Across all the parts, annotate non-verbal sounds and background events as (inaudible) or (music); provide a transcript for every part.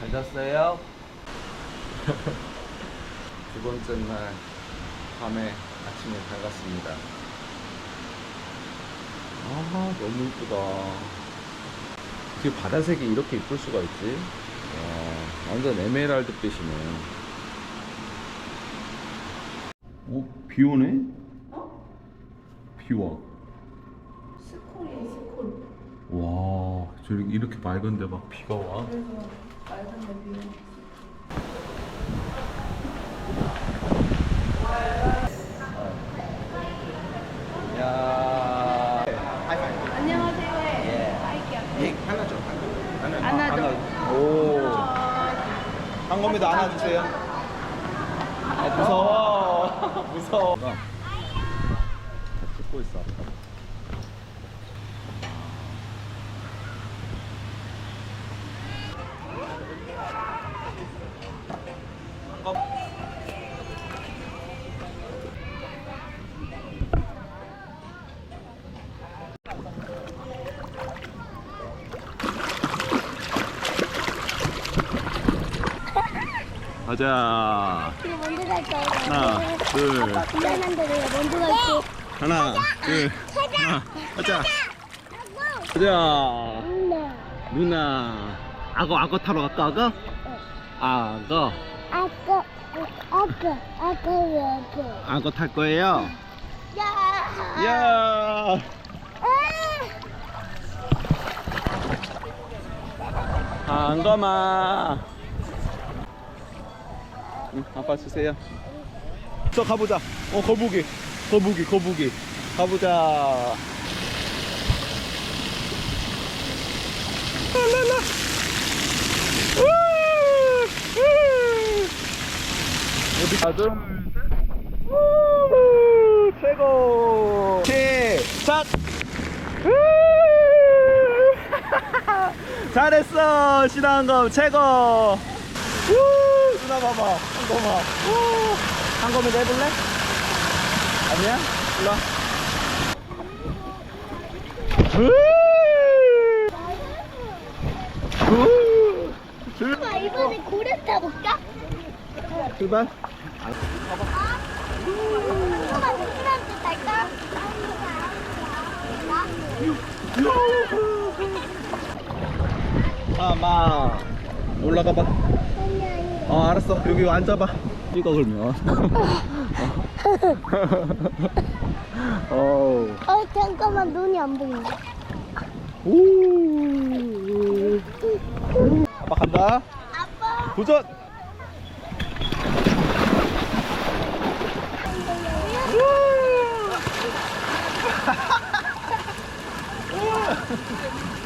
잘 잤어요? (laughs) 두 번째 날 밤에 아침에 밝았습니다. 아 너무 이쁘다. 어떻게 바다색이 이렇게 이쁠 수가 있지? 와, 완전 에메랄드 빛이네. 어? 비 오네? 비 와. 스콜이에요, 스콜. 와, 저기 이렇게 맑은데 막 비가 와? 그래서 맑은 데비에 야. 안녕하세요. 예. 예, 하나 줘. 하나. 안아줘. 오. 한 겁니다. 안아주세요. 아, 무서워. (laughs) 무서워. 다 찍고 있어. 가자. 이거 먼저 갈 거예요. 하나, 둘, 미안한데 내가 먼저 갈게. 하나, 둘, 하나, 가자. 가자. 네. 누나. 악어, 악어 타러 갈까, 악어? 악어. 아까, 아까, 아까 왜 아까? 악어 탈 거예요? 야. 야 아. 안가마. 응, 아빠 주세요. 저 가보자. 어, 거북이. 거북이, 거북이. 가보자. 랄랄라. 어디 가죠? 우! 최고. 시작. 우! (laughs) 잘했어 신한검 최고 우! 누나 봐봐 한검아 우! 한검이 내볼래? 아니야? 일로 와 우! 출- 아빠 이번에 고래 타볼까? 출발 엄마 누구한테 탈까? 아마 올라가 봐. 어 알았어 여기 앉아봐. 찍어 그러면. (laughs) 어. 어 잠깐만 눈이 안 보인다. 오. 아빠 간다. 아빠. 도전.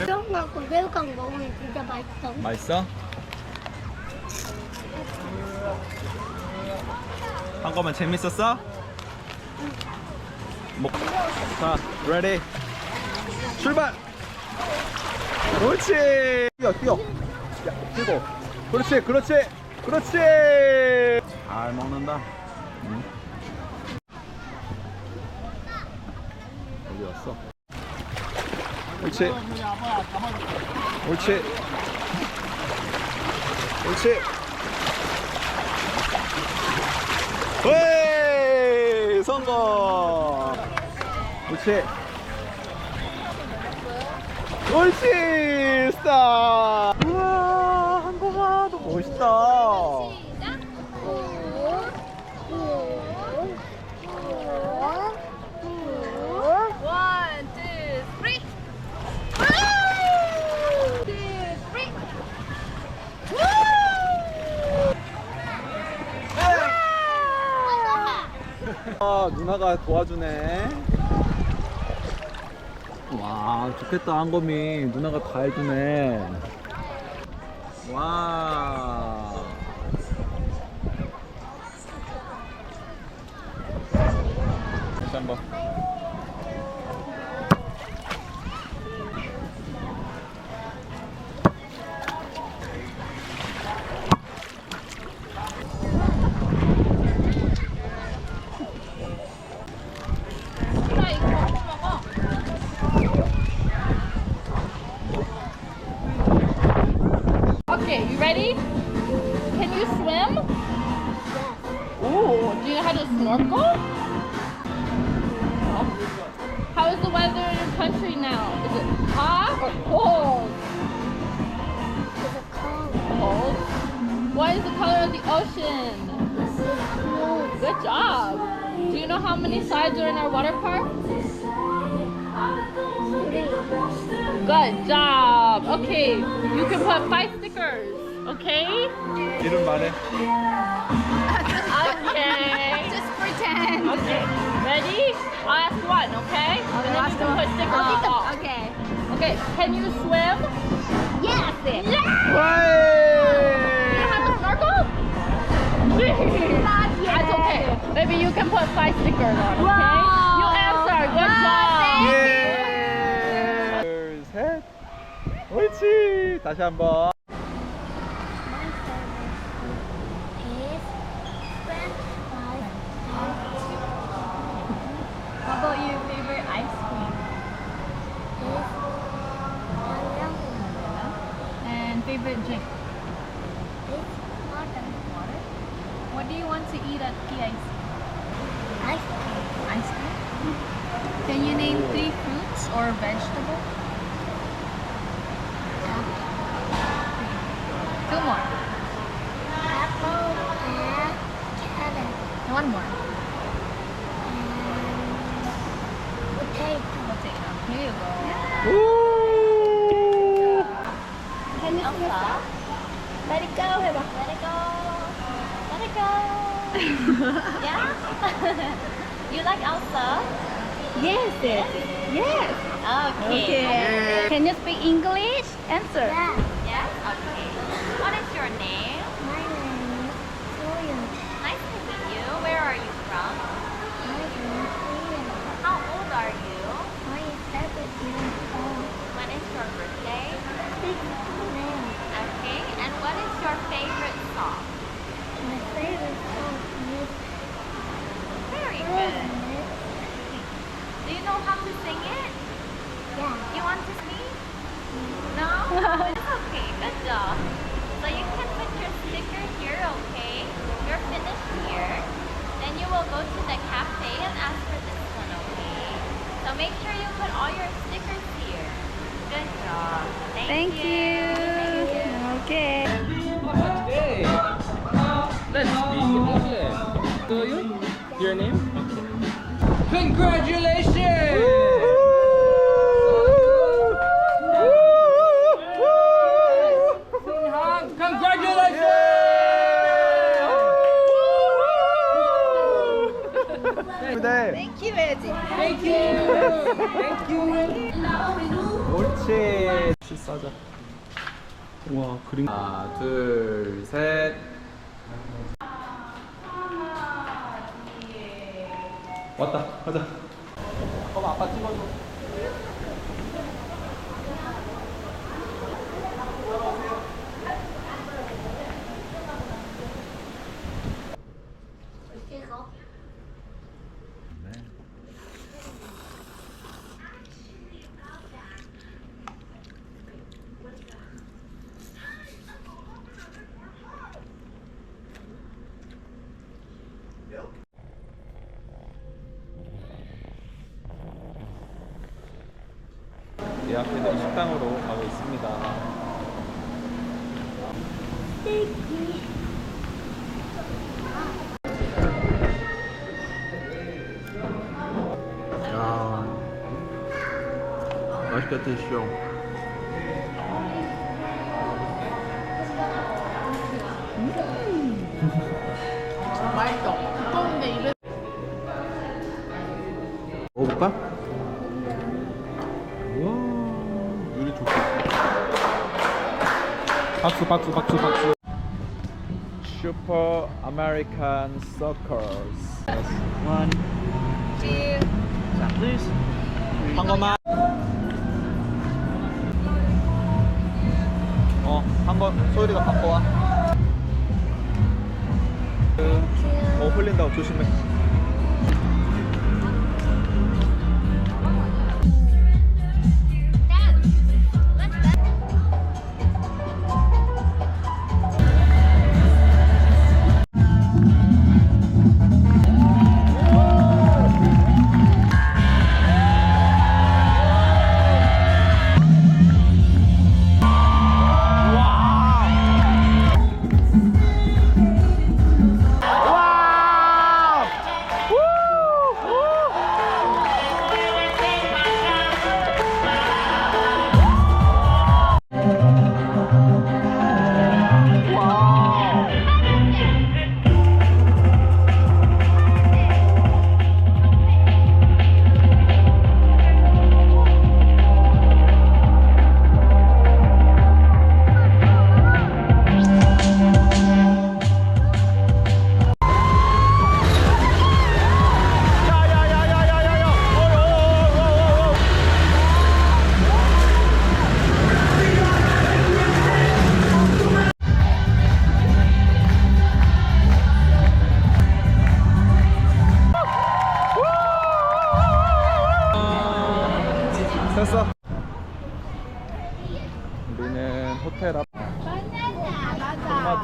이런 (laughs) 거하고 새우깡 먹으면 진짜 맛있어. 맛있어? 한 거만 재밌었어? 먹. 자, ready. 출발. 그렇지. 뛰어, 뛰어. 야, 뛰고. 그렇지, 그렇지, 그렇지. 잘 먹는다. 응. 어디 왔어? 그렇지. 옳지. 옳지. 왜 성공. 옳지. 옳지. 스타. 누나가 도와주네. 와 좋겠다 한검이 누나가 다 해주네. 와. 다시 한번. Okay, you ready? Can you swim? Ooh, do you know how to snorkel? How is the weather in your country now? Is it hot or cold? Cold. Cold. What is the color of the ocean? Good job. Do you know how many slides are in our water park? Three. Good job. Okay, you can put five stickers. Okay? 이름 말해. Okay. (laughs) Just pretend. Okay. Ready? I'll ask one, okay? and then you can put stickers on the wall. Okay. Okay, can you swim? Yes. Yeah! 와이! You know how to snorkel? Not yet. That's okay. Maybe you can put five stickers on, okay? Wow. You answer. Good Wow, job. 예. 옳지. 다시 한번. My favorite food is French fries How about your favorite ice cream? and onion. And favorite drink? It's water. Water. What do you want to eat at PIC? Ice cream. Ice cream. Can you name three fruits or vegetables? Let it go, 해봐. Let it go. Let it go. (laughs) yeah? (laughs) you like Elsa? Yes, yes. Yes. Okay. Can you speak English? Answer. Yeah. Yes? Okay. What is your name? My name is Soya. Nice to meet you. Where are you from? My name is Soya. How old are you? I am seven years old. When is your birthday? Six now. Okay. And what is your favorite song? My favorite song is Very good. Frozen. Do you know how to sing it? Yeah. You want to sing? No? it's okay. Good job. So you can put your sticker here, okay? You're finished here. Then you will go to the cafe and ask for this one, okay? So make sure you put all your stickers here. Good job. Thank, you. Thank you. Okay. Hey, let's speak English. Do you? Your name? Congratulations! 와, 그림. 하나, 둘, 셋. 왔다. 가자. 엄마 아빠 찍어줘. 예약해드린 식당으로 가고 있습니다. 야, 맛있게 드시오. 맛있어. 두꺼운데 입에 먹어볼까? 박수, 박수, 박수, 박수. 슈퍼 아메리칸 서커스. 원, Two. 자, please. 한 것만. 어, 한 거, 소율이가 갖고 와. 어, 흘린다고 조심해.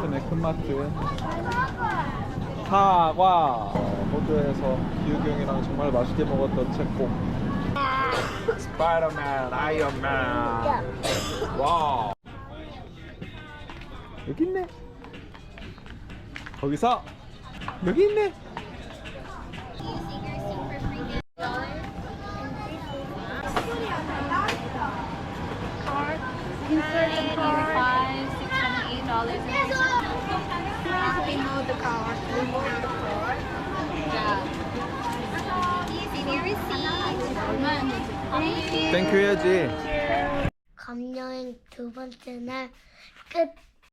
마트네 큰 마트. 사과 어, 호주에서 기욱이 형이랑 정말 맛있게 먹었던 책곡. 스파이더맨 아이언맨 와. 여기 있네. 거기서? 여기 있네 땡큐 해야지 감여행 두 번째 날 끝.